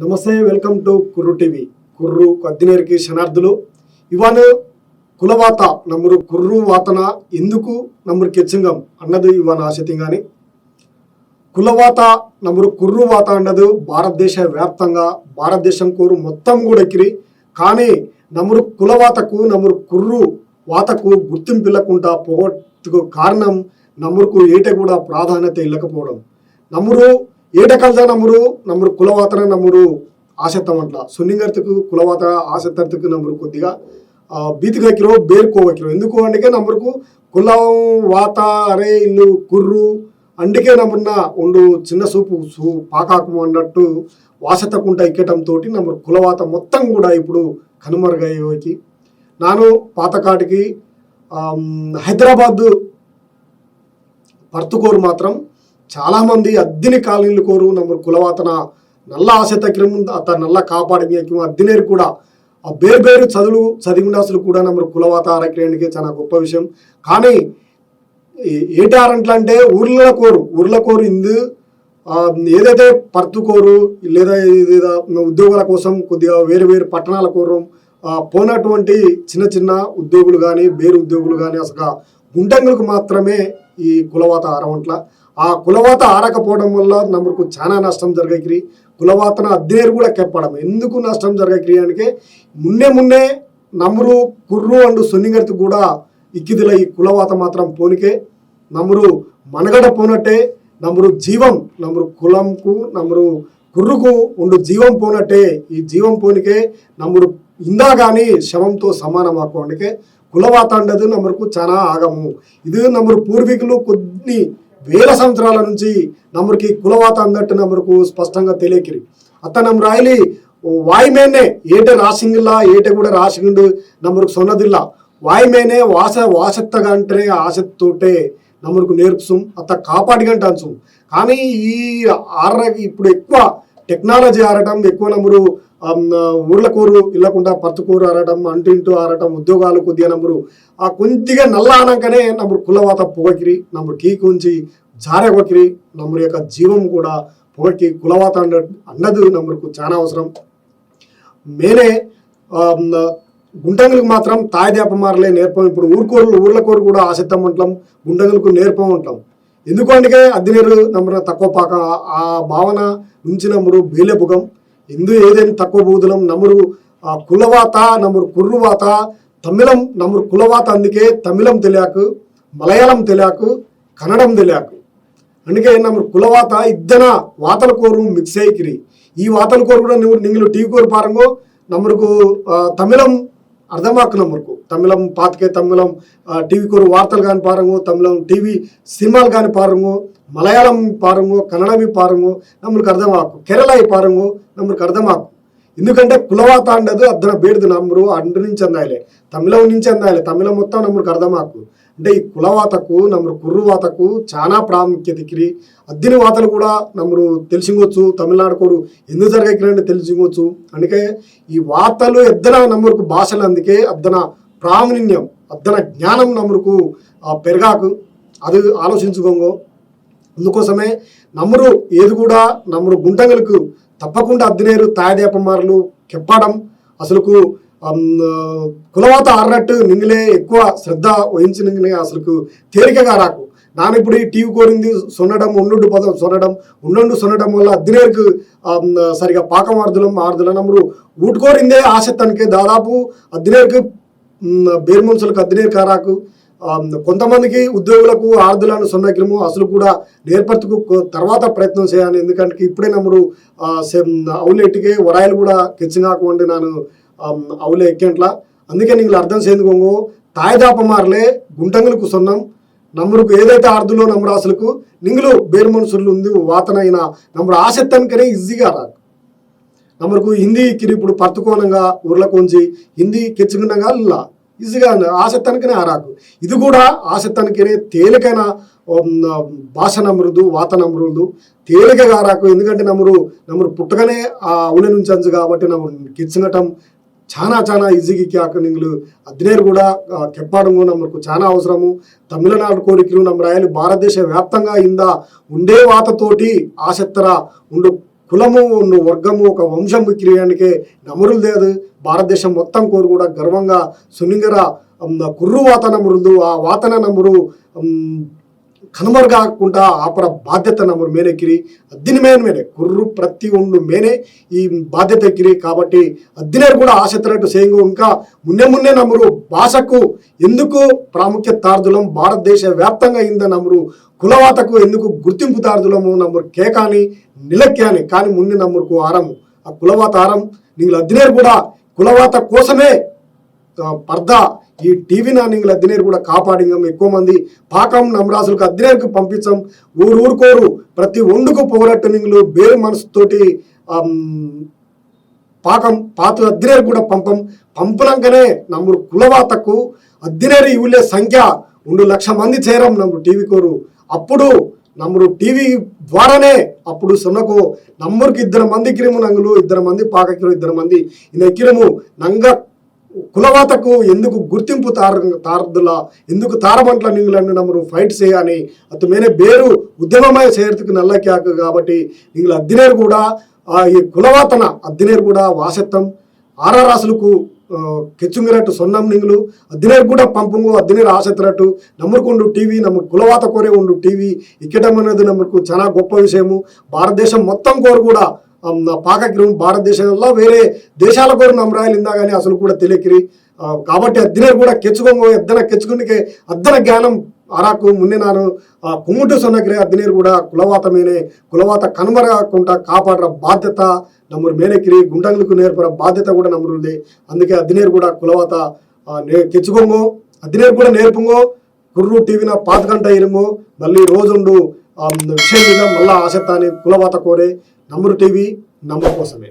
నమస్తే welcome to Kurru TV. కుర్రు కొద్దినేరికి శనార్థులు ఇవాళ కులవాత నమ్మరు కుర్రు వాతన ఎందుకు నమ్మరు కెచ్చింగం అన్నది ఆశతి కానీ కులవాత నమ్మరు కుర్రు వాత అన్నది భారతదేశ వ్యాప్తంగా భారతదేశం కూరు మొత్తం కూడా ఎక్కిరి. కానీ నమ్మరు కులవాతకు నమ్మరు కుర్రు వాతకు గుర్తింపు ఇల్లకుండా పోగొట్టుకు కారణం నమ్మురుకు ఏట కూడా ప్రాధాన్యత ఇవ్వకపోవడం. నమ్మురు ఏట కలద నమ్మురు నమ్మురు కులవాతన నమ్మురు ఆసక్తం అంట సున్నింగర్తకు కులవాత ఆసక్తకు నమ్మురు కొద్దిగా ఆ, బీతిగక్కిరో బేరుకోవక్కిరో. ఎందుకు అందుకే నమ్మరుకు కులం వాత అరే ఇల్లు కుర్రు అందుకే నమ్మున్న ఉండు చిన్న సూపు సూ పాకాకు అన్నట్టు వాసతకుంట ఎక్కటంతో నమ్మరు కులవాత మొత్తం కూడా ఇప్పుడు కనుమరుగయ్యేకి నాను పాతకాటికి హైదరాబాదు హైదరాబాద్ పర్తుకోరు మాత్రం చాలామంది అద్దిని కాలనీలు కోరు నమ్మ కులవాతన నల్ల ఆశ తక్రం అత నల్ల కాపాడకం అద్దినేరు కూడా. ఆ బేరు బేరు చదువులు చదివినాసులు కూడా నమ్మ కులవాత అరకడానికి చాలా గొప్ప విషయం. కానీ ఏటారంట్ల అంటే ఊర్ల కోరు. ఊర్ల కోరు ఇందు ఏదైతే పర్తుకోరు లేదా ఏదైతే ఉద్యోగాల కోసం కొద్దిగా వేరు వేరు పట్టణాల కోరు పోనటువంటి చిన్న చిన్న ఉద్యోగులు కానీ వేరు ఉద్యోగులు కానీ అసలు గుంటంగులకు మాత్రమే ఈ కులవాత ఆరవంట్ల ఆ కులవాత ఆరకపోవడం వల్ల నమ్మకు చాలా నష్టం జరగకిరి. కులవాతన అద్దేరు కూడా కెప్పడం. ఎందుకు నష్టం జరగకిరి అంటే మున్నే మున్నే నమ్మురు కుర్రు అండ్ సున్నిగర్తి కూడా ఇక్కిదిల ఈ కులవాత మాత్రం పోనికే నమ్మురు మనగడ పోనట్టే నమ్మురు జీవం నమ్మురు కులంకు నమ్మురు కుర్రుకు ఉండు జీవం పోనట్టే ఈ జీవం పోనికే నమ్మురు ఇందా కానీ శవంతో సమానం అందుకే కులవాతాండదు నమ్మరుకు చాలా ఆగము. ఇది నమ్మరు పూర్వీకులు కొన్ని వేల సంవత్సరాల నుంచి నమ్మరికి కులవాత అందట్టు నమ్మరుకు స్పష్టంగా తెలియకిరి. అత్త నమ్మ రాయలి వాయుమేనే ఏట రాసింగిల్లా ఏట కూడా రాసిండు నమ్మరుకు సొన్నదిల్లా. వాయుమేనే వాస వాసత్తగా అంటే ఆసక్తితోటే నమ్మరుకు నేర్పుసం అత్త కాపాడిగంట అంచు. కానీ ఈ ఆర్ర ఇప్పుడు ఎక్కువ టెక్నాలజీ ఆడటం ఎక్కువ నమ్మరు ఊర్లకూరు ఇళ్ళకుండా పర్తుకూరు ఆరటం అంటూ ఇంటూ ఆరటం ఆడటం ఉద్యోగాలు కొద్దిగా నమ్మరు ఆ కొద్దిగా నల్ల అనగానే నమ్మరు కులవాత పొగకిరి నమ్మరు కీ కొంచి జారగొకిరి నమ్మరు యొక్క జీవం కూడా పొగకి కులవాత అన్న అన్నది నమ్మరుకు చాలా అవసరం. మేనే ఆమ్, గుంటంగులకు మాత్రం తాయిదేపమారలే నేర్పం. ఇప్పుడు ఊరుకోరు ఊర్లకూరు కూడా ఆసక్తం ఉంటాం గుంటంగులకు నేర్పం ఉంటాం. ఎందుకంటే అద్దెనీరు నమ్మరు తక్కువ పాక? ఆ భావన నుంచి నమ్మరు బేలెపుగం ఇందు ఏదైనా తక్కువ బూదులం నమురు ఆ కులవాత నమ్మరు కుర్రువాత తమిళం నమ్మరు కులవాత అందుకే తమిళం తెలియకు మలయాళం తెలియకు కన్నడం తెలియకు. అందుకే నమ్మరు కులవాత ఇద్దన వాతల కోరు మిక్స్ అయికిరి ఈ వాతల కోరు కూడా నువ్వు నింగులు టీవీ కోరు పారంగో నమ్మరుకు తమిళం తమిళం అర్థమాకు నమ్మరుకు తమిళం పాతకే తమిళం టీవీ కోరు వార్తలు కానీ పారము తమిళం టీవీ సినిమాలు కానీ పారము మలయాళం పారము కన్నడమి పారము నమ్మరికి అర్థమాకు కేరళ పారము నమ్మరికి అర్థమాకు ఎందుకంటే కులవాత అండదు అద్దన బేడుదు నమ్మరు అండు నుంచి అందాయలే తమిళం నుంచి అందాయలే తమిళం మొత్తం నమ్మరికి అర్థమాకు అంటే ఈ కులవాతకు నమ్మరు కుర్రువాతకు చాలా ప్రాముఖ్యతకి అద్దిని వాతలు కూడా నమ్మరు తెలిసింగొచ్చు తమిళనాడు కోరు ఎందుకు జరగకిరంటే తెలిసింగొచ్చు. అందుకే ఈ వార్తలు ఎద్దన నమ్మరుకు భాషలు అందుకే అద్దన ప్రావీణ్యం అద్దన జ్ఞానం నమ్మరుకు పెరగాకు. అది ఆలోచించుకోంగో. అందుకోసమే నమ్మరు ఏది కూడా నమ్మరు గుంటంగులకు తప్పకుండా అద్దినేరు తాయదేపమారులు కెప్పడం అసలుకు కులవాత ఆరినట్టు నింగిలే ఎక్కువ శ్రద్ధ వహించి నింగినే అసలుకు తేలికగా రాకు. నాన్న ఇప్పుడు ఈ టీవీ కోరింది సొన్నడం ఉండు పదం సొన్నడం ఉండు సొన్నడం వల్ల అద్దినేరుకు సరిగా పాకం ఆర్దులం ఆర్దుల నమ్మరు ఊటుకోరిందే ఆసక్తానికి దాదాపు అద్దినేరుకు బేరు మనుషులకు అద్దినేరు కారాకు. కొంతమందికి ఉద్యోగులకు ఆర్దులను సొన్నకిరము అసలు కూడా నేర్పర్తుకు తర్వాత ప్రయత్నం చేయాలి. ఎందుకంటే ఇప్పుడే నమ్ముడు అవులు వరాయిలు కూడా కెచ్చిగాకుండి నాను అవులే ఎక్కేంట్ల? అందుకే నీకు అర్థం చేదుకోంగో తాయిదాపమారలే గుంటంగులకు సొన్నం. నమ్మరుకు ఏదైతే అర్థులో నమ్మరాసులకు నింగులు బేరు మనుషులు ఉంది వాతనైన నమ్మరు ఆసక్తానికనే ఈజీగా రాదు నమ్మరుకు హిందీ కిరి ఇప్పుడు పర్తుకోనంగా ఊర్ల కొంచి హిందీ కెచ్చుకున్నగా ఇలా ఈజీగా ఆసక్తానికనే ఆరాకు ఇది కూడా ఆసక్తానికనే తేలికైన భాష నమ్రుదు వాత నమ్రుదు తేలికగా ఆరాకు ఎందుకంటే నమ్మరు నమ్మరు పుట్టగానే ఆ అవుల నుంచి అంచు కాబట్టి నమ్మరు కెచ్చునటం చాలా చాలా ఈజీగా క్యాకనింగ్లు అద్నేరు కూడా కెప్పాడము నమ్మకు చాలా అవసరము. తమిళనాడు కోరికలు నమ్మ రాయాలి భారతదేశ వ్యాప్తంగా ఇందా ఉండే వాతతోటి ఆసక్తర ఉండు కులము ఉన్న వర్గము ఒక వంశం క్రియడానికి నమరులు లేదు. భారతదేశం మొత్తం కోరు కూడా గర్వంగా సునింగర కుర్రు వాతన మృదు ఆ వాతన నమురు కనుమరుగాకుండా ఆపర బాధ్యత నమ్మరు మేనెక్కిరి అద్దినమేన మేనే కుర్రు ప్రతి ఉండు మేనే ఈ బాధ్యత ఎక్కిరి కాబట్టి అద్దినేరు కూడా ఆశతరట్టు సేయింగు ఇంకా మున్నే మున్నే నమ్మరు భాషకు ఎందుకు ప్రాముఖ్యత తార్దులం భారతదేశ వ్యాప్తంగా ఇంద నమ్మరు కులవాతకు ఎందుకు గుర్తింపు తార్దులము నమ్మరు కేకాని నిలక్యాని కానీ మున్నే నమ్మరుకు ఆరము ఆ కులవాత ఆరం. నీళ్ళు అద్దినేరు కూడా కులవాత కోసమే పర్దా ఈ టీవీ నాణ్యంగా అద్దెనేరు కూడా కాపాడింగం ఎక్కువ మంది పాకం నమరాసులకు అద్దెనేరుకు పంపించం. ఊరు ఊరుకోరు. ప్రతి ఒండుకు పోరట్టు బేరు మనసుతోటి పాకం పాత అద్దెనేరు కూడా పంపం. పంపినాకనే నమ్ముడు కులవాతకు అద్దెనేరు ఇవులే సంఖ్య రెండు లక్ష మంది చేరం నమ్ముడు టీవీ కోరు. అప్పుడు నమ్ముడు టీవీ ద్వారానే అప్పుడు సొన్నకు నమ్మురికి ఇద్దరు మంది కిరిము నంగులు ఇద్దరు మంది పాకకిరు ఇద్దరు మంది ఇన్న ఎక్కిరము నంగ కులవాతకు ఎందుకు గుర్తింపు తార తారదులా ఎందుకు తారమంట్ల నీళ్ళు నమ్మరు? ఫైట్ చేయని అత మేనే బేరు ఉద్యమమైన చేరుతుకు నల్లక్యాక కాబట్టి నీళ్ళు అద్దినేరు కూడా ఈ కులవాతన అద్దినేరు కూడా వాసత్వం ఆర్ఆర్ఆసులకు కెచ్చుంగిరట్టు సొన్నం నింగులు అద్దినేరు కూడా పంపుము అద్దినేరు ఆశెత్తరట్టు నమ్ముకుండు టీవీ నమ్మ కులవాత కోరే ఉండు టీవీ. ఇక్కడం అనేది నమ్ముకు చాలా గొప్ప విషయము. భారతదేశం మొత్తం కోరు కూడా పాకగ్రహం భారతదేశంలో వేరే దేశాల కోరు నమ్మరాయలిందా కానీ అసలు కూడా తెలియకిరి. కాబట్టి అద్దినేరు కూడా కెచ్చుకోము ఎద్దన కెచ్చుకునికే అద్దన జ్ఞానం అరాకు మున్నే నాను ఆ కుమ్ముటు సొన్నగిరి అద్దెనీరు కూడా కులవాత మేనే కులవాత కనుమరకుండా కాపాడర బాధ్యత నమ్మరు మేనకిరి గుండంగులకు నేర్పర బాధ్యత కూడా నమ్మరుంది అందుకే అద్దినేరు కూడా కులవాత కెచ్చుకోము అద్దెనీరు కూడా నేర్పుంగో కుర్రు టీవీన పాత గంట మళ్ళీ రోజుండు విషయం మీద మళ్ళా ఆసక్తాన్ని కులవాత కోరే నమ్మరు టీవీ నమ్మ కోసమే.